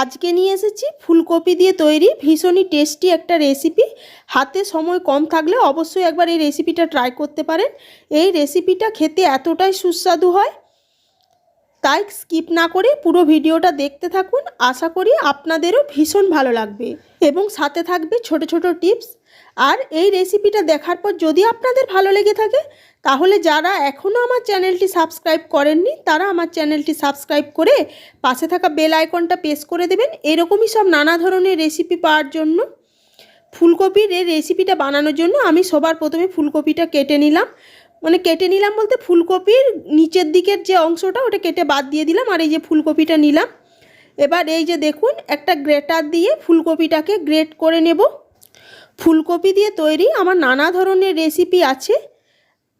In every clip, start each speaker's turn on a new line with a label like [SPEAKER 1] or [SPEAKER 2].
[SPEAKER 1] আজকে নিয়ে এসেছি ফুলকপি দিয়ে তৈরি, ভীষণই টেস্টি একটা রেসিপি হাতে সময় কম থাকলে অবশ্যই একবার এই রেসিপিটা ট্রাই করতে পারেন। এই রেসিপিটা খেতে এতটাই সুস্বাদু হয়। তাই স্কিপ না করে পুরো ভিডিওটা দেখতে থাকুন। আশা করি আপনাদেরও ভীষণ ভালো লাগবে। এবং সাথে থাকবে ছোট ছোট টিপস আর এই রেসিপিটা দেখার পর যদি আপনাদের ভালো লেগে থাকে, তাহলে যারা এখনও আমার চ্যানেলটি সাবস্ক্রাইব করেননি, তারা আমার চ্যানেলটি সাবস্ক্রাইব করে পাশে থাকা বেল আইকনটা প্রেস করে দেবেন। এরকমই সব নানা ধরনের রেসিপি পাওয়ার জন্য। ফুলকপির এই রেসিপিটা বানানোর জন্য আমি সবার প্রথমে ফুলকপিটা কেটে নিলাম। মানে কেটে নিলাম বলতে ফুলকপির নিচের দিকের যে অংশটা, ওটা কেটে বাদ দিয়ে দিলাম আর এই যে ফুলকপিটা নিলাম। এবার এই যে দেখুন, একটা গ্রেটার দিয়ে ফুলকপিটাকে গ্রেট করে নেব। ফুলকপি দিয়ে তৈরি আমার নানা ধরনের রেসিপি আছে।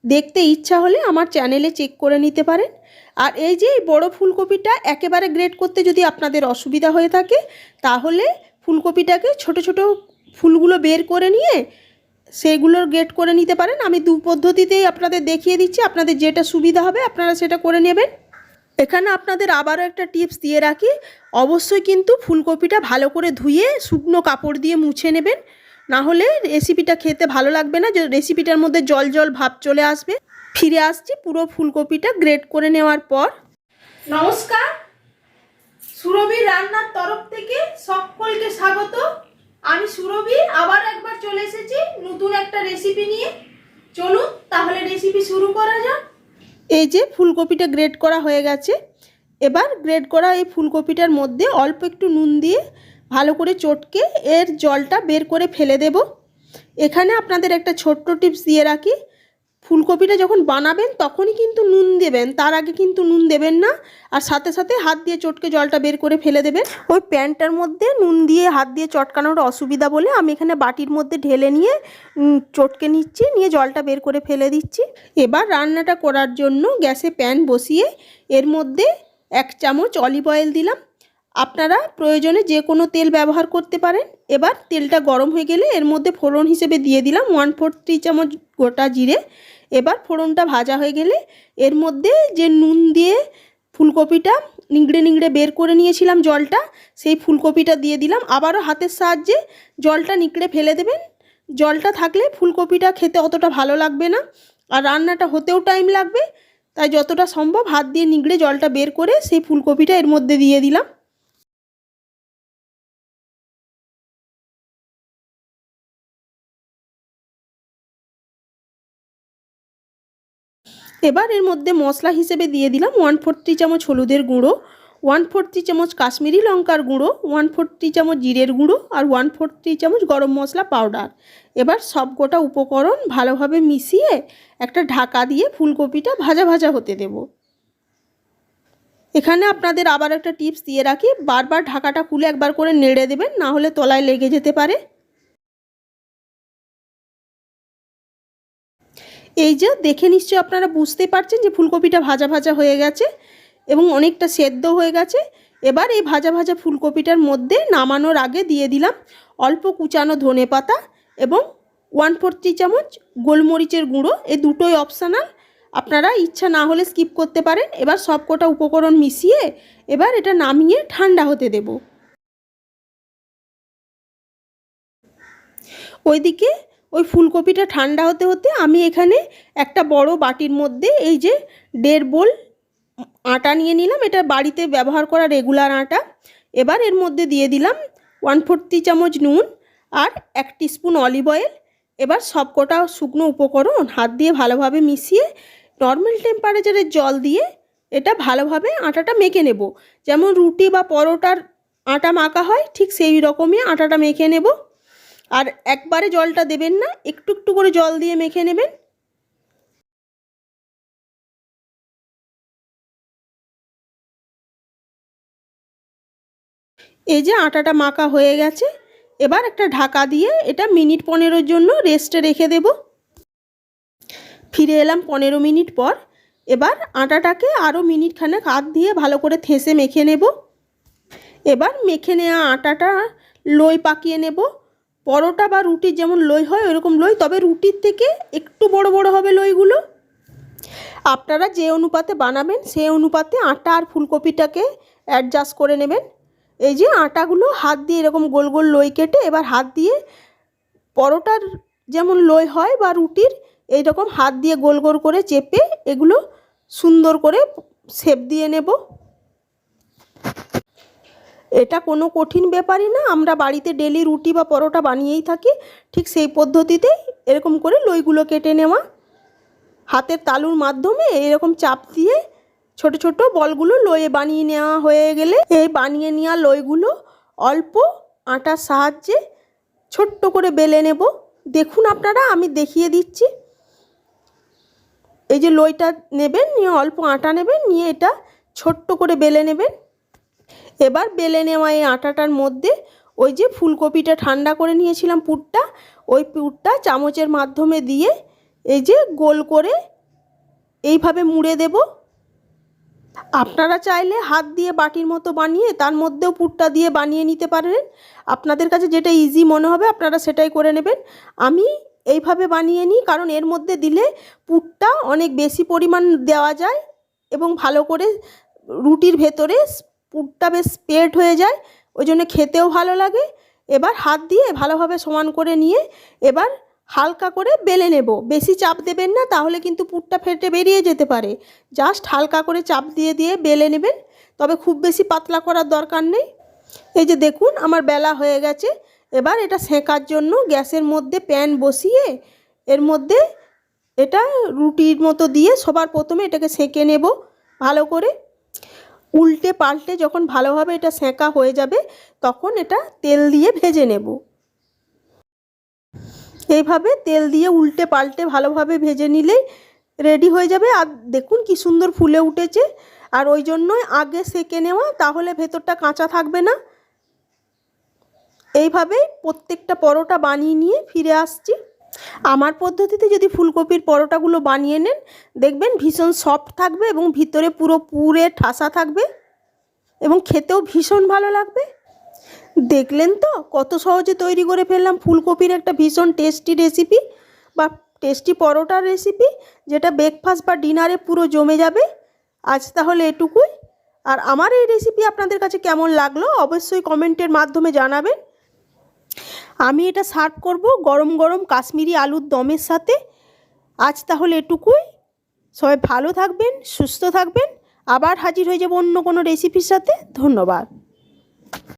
[SPEAKER 1] দেখতে ইচ্ছা হলে আমার চ্যানেলে চেক করে নিতে পারেন। আর এই যে এই বড় ফুলকপিটা একেবারে গ্রেট করতে যদি আপনাদের অসুবিধা হয়ে থাকে, তাহলে ফুলকপিটাকে ছোট ছোট ফুলগুলো বের করে নিয়ে সেগুলোর গ্রেট করে নিতে পারেন। আমি দু পদ্ধতিতেই আপনাদের দেখিয়ে দিচ্ছি, আপনাদের যেটা সুবিধা হবে আপনারা সেটা করে নেবেন। এখানে আপনাদের আবারও একটা টিপস দিয়ে রাখি, অবশ্যই কিন্তু ফুলকপিটা ভালো করে ধুয়ে শুকনো কাপড় দিয়ে মুছে নেবেন। না হলে রেসিপিটা খেতে ভালো লাগবে না যে রেসিপিটার মধ্যে জল জল ভাব চলে আসবে। ফিরে আসছি পুরো ফুলকপিটা গ্রেট করে নেওয়ার পর। নমস্কার সুরভির রান্নার তরফ থেকে সকলকে স্বাগত। আমি সুরভি আবার একবার চলে এসেছি নতুন একটা রেসিপি নিয়ে। চলুন তাহলে রেসিপি শুরু করা যাক। এই যে ফুলকপিটা গ্রেট করা হয়ে গেছে। এবার গ্রেট করা এই ফুলকপিটার মধ্যে অল্প একটু নুন দিয়ে ভালো করে চটকে এর জলটা বের করে ফেলে দেব। এখানে আপনাদের একটা ছোট্ট টিপস দিয়ে রাখি। ফুলকপিটা যখন বানাবেন তখনই কিন্তু নুন দেবেন, তার আগে কিন্তু নুন দেবেন না। আর সাথে সাথে হাত দিয়ে চটকে জলটা বের করে ফেলে দেবেন। ওই প্যানটার মধ্যে নুন দিয়ে হাত দিয়ে চটকানোর অসুবিধা বলে আমি এখানে বাটির মধ্যে ঢেলে নিয়ে চটকে নিচ্ছি, নিয়ে জলটা বের করে ফেলে দিচ্ছি। এবার রান্নাটা করার জন্য গ্যাসে প্যান বসিয়ে এর মধ্যে এক চামচ অলিভ অয়েল দিলাম। আপনারা প্রয়োজনে যে কোনো তেল ব্যবহার করতে পারেন। এবার তেলটা গরম হয়ে গেলে এর মধ্যে ফোড়ন হিসেবে দিয়ে দিলাম ওয়ান ফোর থ্রি চামচ গোটা জিরে। এবার ফোড়নটা ভাজা হয়ে গেলে এর মধ্যে যে নুন দিয়ে ফুলকপিটা নিংড়ে নিংড়ে বের করে নিয়েছিলাম জলটা, সেই ফুলকপিটা দিয়ে দিলাম। আবারও হাতের সাহায্যে জলটা নিকড়ে ফেলে দেবেন। জলটা থাকলে ফুলকপিটা খেতে অতটা ভালো লাগবে না। আর রান্নাটা হতেও টাইম লাগবে, তাই যতটা সম্ভব হাত দিয়ে নিগড়ে জলটা বের করে সেই ফুলকপিটা এর মধ্যে দিয়ে দিলাম। এবার এর মধ্যে মশলা হিসেবে দিয়ে দিলাম ওয়ান ফোরটি চামচ হলুদের গুঁড়ো, ওয়ান ফোরটি চামচ কাশ্মীরি লঙ্কার গুঁড়ো, ওয়ান ফোরটি চামচ জিরের গুঁড়ো আর ওয়ান ফোর ফোরটি চামচ গরম মশলা পাউডার। এবার সব গোটা উপকরণ ভালোভাবে মিশিয়ে একটা ঢাকা দিয়ে ফুলকপিটা ভাজা ভাজা হতে দেব। এখানে আপনাদের আবার একটা টিপস দিয়ে রাখি, বারবার ঢাকাটা খুলে একবার করে নেড়ে দেবেন, না হলে তলায় লেগে যেতে পারে। এই যে দেখে নিশ্চয়ই আপনারা বুঝতে পারছেন যে ফুলকপিটা ভাজা ভাজা হয়ে গেছে এবং অনেকটা সেদ্ধ হয়ে গেছে। এবার এই ভাজা ভাজা ফুলকপিটার মধ্যে নামানোর আগে দিয়ে দিলাম অল্প কুচানো ধনে পাতা এবং ওয়ান ফোরটি চামচ গোলমরিচের গুঁড়ো। এই দুটোই অপশানাল। আপনারা ইচ্ছা না হলে স্কিপ করতে পারেন। এবার সবকটা উপকরণ মিশিয়ে এবার এটা নামিয়ে ঠান্ডা হতে দেব। ওইদিকে ওই ফুলকপিটা ঠান্ডা হতে হতে আমি এখানে একটা বড় বাটির মধ্যে এই যে দেড় বোল আটা নিয়ে নিলাম। এটা বাড়িতে ব্যবহার করা রেগুলার আটা। এবার এর মধ্যে দিয়ে দিলাম ওয়ান ফোরটি চামচ নুন আর এক স্পুন অলিভ অয়েল এবার সবকটা শুকনো উপকরণ হাত দিয়ে ভালোভাবে মিশিয়ে নর্মাল টেম্পারেচারের জল দিয়ে এটা ভালোভাবে আটাটা মেখে নেব। যেমন রুটি বা পরোটার আটা মাখা হয়, ঠিক সেই রকমই আটাটা মেখে নেব। আর একবারে জলটা দেবেন না, একটু একটু করে জল দিয়ে মেখে নেবেন। এই যে আটাটা মাখা হয়ে গেছে, এবার একটা ঢাকা দিয়ে এটা মিনিট পনেরোর জন্য রেস্টে রেখে দেব। ফিরে এলাম পনেরো মিনিট পর, এবার আটাটাকে আরও মিনিট খানেক হাত দিয়ে ভালো করে থেসে মেখে নেব। এবার মেখে নেওয়া আটাটা লই পাকিয়ে নেব। পরোটা বা রুটির যেমন লই হয়, ওরকম লই। তবে রুটির থেকে একটু বড় বড় হবে লইগুলো। আপনারা যে অনুপাতে বানাবেন সেই অনুপাতে আটা আর ফুলকপিটাকে অ্যাডজাস্ট করে নেবেন। এই যে আটাগুলো হাত দিয়ে এরকম গোল গোল লই কেটে এবার হাত দিয়ে পরোটার যেমন লই হয় বা রুটির এই রকম হাত দিয়ে গোল গোল করে চেপে এগুলো সুন্দর করে শেপ দিয়ে নেব। এটা কোনো কঠিন ব্যাপারই না। আমরা বাড়িতে ডেলি রুটি বা পরোটা বানিয়েই থাকি। ঠিক সেই পদ্ধতিতেই এরকম করে লইগুলো কেটে নেওয়া। হাতের তালুর মাধ্যমে এরকম চাপ দিয়ে ছোট ছোট বলগুলো লয়ে বানিয়ে নেওয়া হয়ে গেলে এই বানিয়ে নেওয়া লইগুলো অল্প আটার সাহায্যে ছোট্ট করে বেলে নেব। দেখুন আপনারা, আমি দেখিয়ে দিচ্ছি। এই যে লইটা নেবেন, নিয়ে অল্প আটা নেবেন, নিয়ে এটা ছোট্ট করে বেলে নেবেন। এবার বেলে নেওয়া এই আটাটার মধ্যে ওই যে ফুলকপিটা ঠান্ডা করে নিয়েছিলাম পুরটা, ওই পুরটা চামচের মাধ্যমে দিয়ে এই যে গোল করে এইভাবে মুড়ে দেব। আপনারা চাইলে হাত দিয়ে বাটির মতো বানিয়ে তার মধ্যেও পুরটা দিয়ে বানিয়ে নিতে পারেন। আপনাদের কাছে যেটা ইজি মনে হবে আপনারা সেটাই করে নেবেন। আমি এইভাবে বানিয়ে নিই কারণ এর মধ্যে দিলে পুরটা অনেক বেশি পরিমাণ দেওয়া যায় এবং ভালো করে রুটির ভেতরে পুরটা বেশ স্প্রেড হয়ে যায়, ওই জন্য খেতেও ভালো লাগে। এবার হাত দিয়ে ভালোভাবে সমান করে নিয়ে এবার হালকা করে বেলে নেব। বেশি চাপ দেবেন না, তাহলে কিন্তু পুরটা ফেটে বেরিয়ে যেতে পারে। জাস্ট হালকা করে চাপ দিয়ে দিয়ে বেলে নেবেন, তবে খুব বেশি পাতলা করার দরকার নেই। এই যে দেখুন, আমার বেলা হয়ে গেছে। এবার এটা সেঁকার জন্য গ্যাসের মধ্যে প্যান বসিয়ে, এর মধ্যে এটা রুটির মতো দিয়ে সবার প্রথমে এটাকে সেঁকে নেব ভালো করে। উল্টে পাল্টে যখন ভালোভাবে এটা সেঁকা হয়ে যাবে, তখন এটা তেল দিয়ে ভেজে নেব। এইভাবে তেল দিয়ে উল্টে পাল্টে ভালোভাবে ভেজে নিলেই রেডি হয়ে যাবে। আর দেখুন কি সুন্দর ফুলে উঠেছে। আর ওই জন্যই আগে সেকে নেওয়া, তাহলে ভেতরটা কাঁচা থাকবে না। এইভাবেই প্রত্যেকটা পরোটা বানিয়ে নিয়ে ফিরে আসছি। আমার পদ্ধতিতে যদি ফুলকপির পরোটাগুলো বানিয়ে নেন, দেখবেন ভীষণ সফট থাকবে এবং ভিতরে পুরো পুরে ঠাসা থাকবে এবং খেতেও ভীষণ ভালো লাগবে। দেখলেন তো কত সহজে তৈরি করে ফেললাম ফুলকপির একটা ভীষণ টেস্টি রেসিপি বা টেস্টি পরোটার রেসিপি যেটা ব্রেকফাস্ট বা ডিনারে পুরো জমে যাবে। আজ তাহলে এটুকুই। আর আমার এই রেসিপি আপনাদের কাছে কেমন লাগল, অবশ্যই কমেন্টের মাধ্যমে জানাবেন। আমি এটা সার্ভ করব গরম গরম কাশ্মীরি আলুর দমের সাথে। আজ তাহলে এটুকুই। সবাই ভালো থাকবেন, সুস্থ থাকবেন। আবার হাজির হয়ে যাব অন্য কোনো রেসিপির সাথে। ধন্যবাদ।